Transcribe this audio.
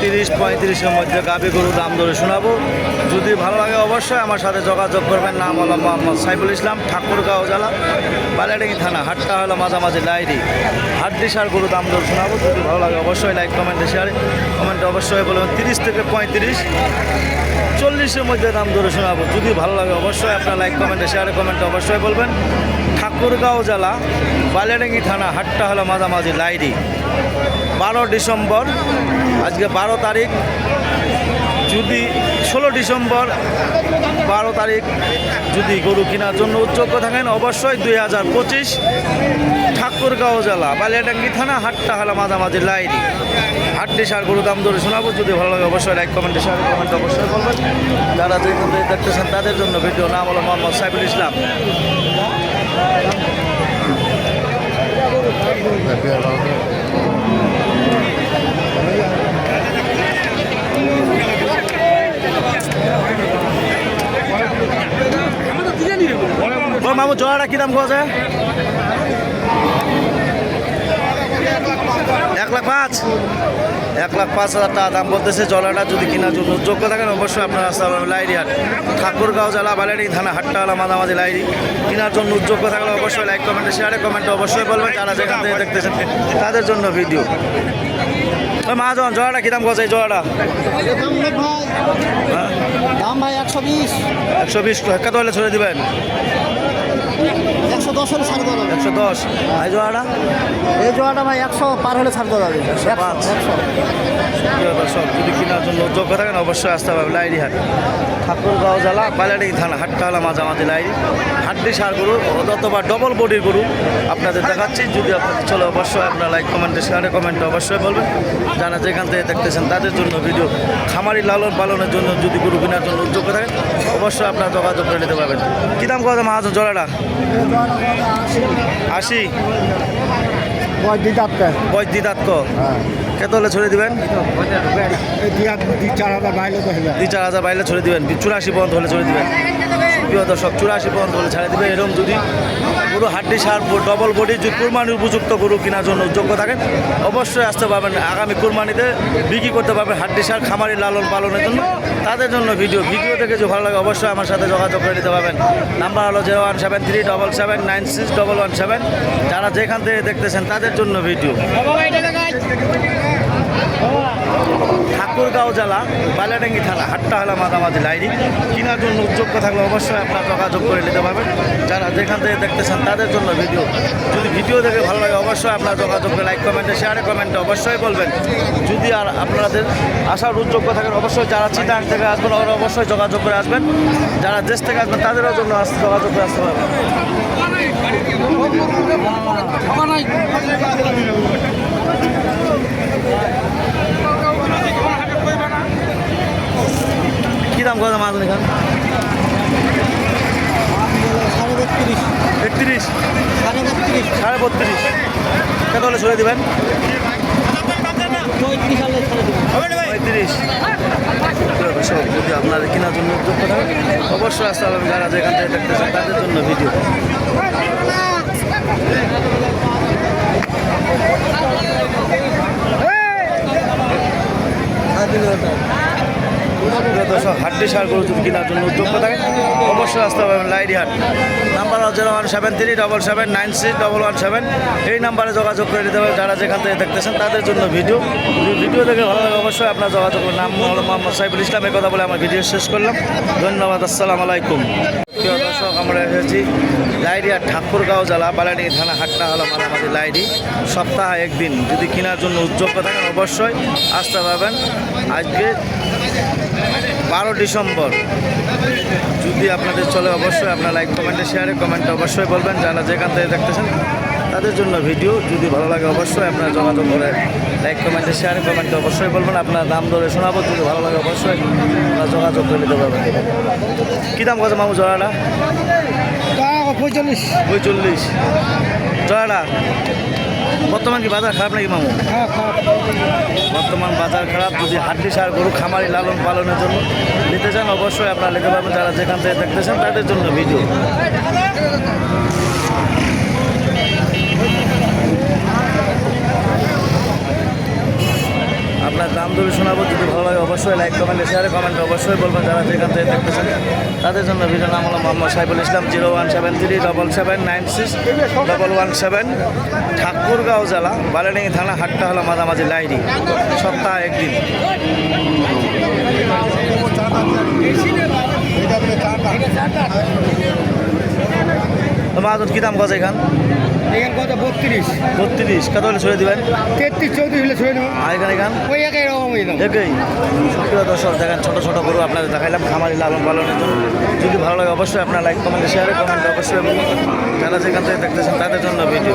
তিরিশ পঁয়ত্রিশের মধ্যে গাবি গরু দাম ধরে শোনাবো। যদি ভালো লাগে অবশ্যই আমার সাথে যোগাযোগ করবেন। নাম হলো মোহাম্মদ সাইফুল ইসলাম, ঠাকুরগাঁও জেলা, বালিয়াডাঙ্গি থানা। হাটটা হলো মাঝামাঝি লাইরি হাড্ডি সার গরু দাম ধরে শোনাবো। যদি ভালো লাগে অবশ্যই লাইক, কমেন্টে, শেয়ারে। কমেন্টে অবশ্যই বলবেন তিরিশ থেকে পঁয়ত্রিশ। চল্লিশের মধ্যে দাম ধরে শোনাবো। যদি ভালো লাগে অবশ্যই আপনার লাইক, কমেন্টে, শেয়ারে, কমেন্টে অবশ্যই বলবেন। ঠাকুরগাঁও জেলা, বালিয়াডাঙ্গি থানা। হাটটা হলো মাঝামাঝি লাইরি বারো ডিসেম্বর, আজকে বারো তারিখ। যদি ষোলো ডিসেম্বর, বারো তারিখ যদি গরু কেনার জন্য উদ্যোগ্য থাকেন, অবশ্যই দুই হাজার পঁচিশ ঠাকুরগাঁও জেলা, বালিয়াডাঙ্গি থানা হাটটা হলো মাঝামাঝি লাইরি হাটটি সার গরু দাম ধরে শোনাবো। যদি ভালো লাগে, অবশ্যই লাইক কমেন্টে শেয়ার কমেন্ট অবশ্যই করবেন যারা থেকে দেখতেছেন, তাদের জন্য ভিডিও নাম হলো মোহাম্মদ সাইফুল ইসলাম। মামু জোড়াটা কী দাম যায় এক লাখ পাঁচ? এক লাখ পাঁচ হাজার টাকা দাম বলতেছে জলাটা যদি কেনার জন্য যোগ্য থাকেন অবশ্যই আপনারা আসতে পারবেন লাইরি হাট ঠাকুরগাঁও জেলা বালারি থানা হাট্টাওয়ালা মাঝামাঝি লাইরি কেনার জন্য যোগ্য থাকলে অবশ্যই লাইক কমেন্টে শেয়ারে কমেন্টে অবশ্যই বলবেন। যারা যেখান থেকে দেখতেছেন তাদের জন্য ভিডিও মহাজন জোড়াটা কী দাম যায় জোড়াটা? হ্যাঁ। দাম ভাই একশো বিশ। একশো বিশ। কত হলে ছেড়ে দিবেন। Thank you. একশো দশ হলে ছাড় দেওয়া যাবে। একশো দশ। এই ভাই একশো পার হলে ছাড় দেওয়া যাবে। একশো পাঁচ। একশো। প্রিয় দর্শক যদি কেনার জন্য যোগ্য থাকেন অবশ্যই আসতে হবে লাইরি হাট ঠাকুরগাঁও জেলা বালাডি থানা হাটকালা মাঝামাঝি লাইরি হাড্ডি সার গরু অথবা ডবল বডির গরু আপনাদের দেখাচ্ছি। যদি আপনাদের চলে অবশ্যই আপনারা লাইক কমেন্টে শেয়ারে কমেন্টে অবশ্যই বলবেন। যারা যেখান থেকে দেখতেছেন তাদের জন্য ভিডিও খামারি লালন পালনের জন্য যদি গরু কেনার জন্য যোগ্য থাকেন অবশ্যই আপনারা যোগাযোগ করে নিতে পারবেন। কী দাম কথা মাহাজন জোড়াটা? আশি। বয় দুই চারটে বয় দিদাত ক হ্যাঁ। কত হলে ছড়ে দিবেন? দুই চার হাজার বাইরে তো চার হাজার বাইরে ছড়ে দিবেন। চুরাশি পর্যন্ত হলে ছড়ে দিবেন। প্রিয় দর্শক, চুরাশি পর্যন্ত হলে ছাড়ে দিবে এরকম যদি গরু হাড্ডি সার ডবল বডি যদি কুরবানির উপযুক্ত গরু কেনার জন্য যোগ্য থাকেন অবশ্যই আসতে পারবেন আগামী কুরবানিতে। বিক্রি করতে পারবেন হাড্ডি সার, খামারি লালন পালনের জন্য। তাদের জন্য ভিডিও ভিডিও দেখে যদি ভালো লাগে অবশ্যই আমার সাথে যোগাযোগ করে নিতে পারবেন। নাম্বার হলো zero one seven three double seven nine six double one seven যারা যেখান থেকে দেখতেছেন তাদের জন্য ভিডিও। ঠাকুরগাঁও জেলা বালিয়াডাঙ্গি থানা হাট্টা হলা মাঝামাঝি লাইরি কেনার জন্য যোগ্য থাকলে অবশ্যই আপনারা যোগাযোগ করে নিতে পারবেন। যারা যেখান থেকে দেখতেছেন তাদের জন্য ভিডিও। যদি ভিডিও দেখে ভালো লাগে, অবশ্যই আপনারা যোগাযোগ করে লাইক কমেন্টে শেয়ারে কমেন্টে অবশ্যই বলবেন। যদি আর আপনাদের আসার উদ্যোগ্য থাকেন অবশ্যই যারা চিটাং থেকে আসবেন, ওরা অবশ্যই যোগাযোগ করে আসবেন। যারা দেশ থেকে আসবেন, তাদেরও জন্য যোগাযোগ করে আসতে পারবেন। কী দাম কথা মাছ এখান সাড়ে বত্রিশ একত্রিশ। সাড়ে বত্রিশ। কত হলে ছড়ে দেবেন? পঁয়ত্রিশ যদি আপনাদের কেনার জন্য উদ্যোগ করেন অবশ্যই আসতে হবে যারা যেখান থেকে দেখতেছেন তাদের জন্য ভিডিও। হাড্ডি সার গরু কেনার জন্য উদ্যোগ থাকে, অবশ্যই আসতে হবে লাইডি হাট number zero one seven three double seven nine six double one seven. এই নাম্বারে যোগাযোগ করে দিতে হবে যারা যেখান থেকে দেখতেছেন, তাদের জন্য ভিডিও। ভিডিও দেখে ভালো লাগে অবশ্যই আপনার যোগাযোগ নাম মোহাম্মদ সাইফুল ইসলামের কথা বলে আমার ভিডিও শেষ করলাম। ধন্যবাদ, আসসালামু আলাইকুম। প্রিয় দর্শক, আমরা এসেছি লাইডিয়ার ঠাকুরগাঁও জেলা বালানি থানা হাটটা হলো মাঝামাঝি লাইডি। সপ্তাহে একদিন, যদি কেনার জন্য উদ্যোগ থাকেন, অবশ্যই আসতে পারবেন আজকে বারো ডিসেম্বর। যদি আপনাদের চলে, অবশ্যই আপনার লাইক, কমেন্টে শেয়ারে কমেন্টে অবশ্যই বলবেন। যারা যেখান থেকে দেখতেছেন তাদের জন্য ভিডিও। যদি ভালো লাগে অবশ্যই আপনারা যোগাযোগ করে লাইক কমেন্টে শেয়ারে কমেন্টে অবশ্যই বলবেন। আপনার দাম ধরে শোনাবো। যদি ভালো লাগে অবশ্যই আপনারা যোগাযোগ করে নিতে পারবেন। কী দাম কত মামু জড়াটা? পঁয়তাল্লিশ। পঁয়চল্লিশ জড়াটা? বর্তমান কি বাজার খারাপ নাকি মামু? হ্যাঁ বর্তমান বাজার খারাপ। যদি হাড্ডি সার গরু খামারি লালন পালনের জন্য নিতে চান অবশ্যই আপনারা নিতে পারবেন। যারা যেখান থেকে দেখতেছেন তাদের জন্য ভিডিও। আপনার দাম দরে শোনাবো, যদি ভালো লাগে অবশ্যই লাইক কমেন্টে শেয়ারে কমেন্টে অবশ্যই বলবেন যারা যেখান থেকে দেখতেছেন। তাদের জন্য ভিডিও নাম হলো Mohammad Saiful Islam zero one seven three double seven nine six double one seven Thakurgaon জেলা বালাডিঙ্গি থানা, হাটটা হলো মাঝামাঝি লাইরি সপ্তাহে একদিন। মাহাজন কী দাম গজে এখান? এখান কত? বত্রিশ। বত্রিশ। কত হলে ছড়ে দিবেন? তেত্রিশ চৌত্রিশ হলে ছড়ে দেবেন আর এখানে গান? ওই একই রকম একই। প্রিয় দর্শক দেখেন ছোটো ছোটো গরু আপনাদের দেখাইলাম খামারি লালন পালনের জন্য। যদি ভালো লাগে অবশ্যই আপনার লাইক কমেন্ট শেয়ার কমেন্ট অবশ্যই যারা যেখান থেকে দেখতেছেন তাদের জন্য ভিডিও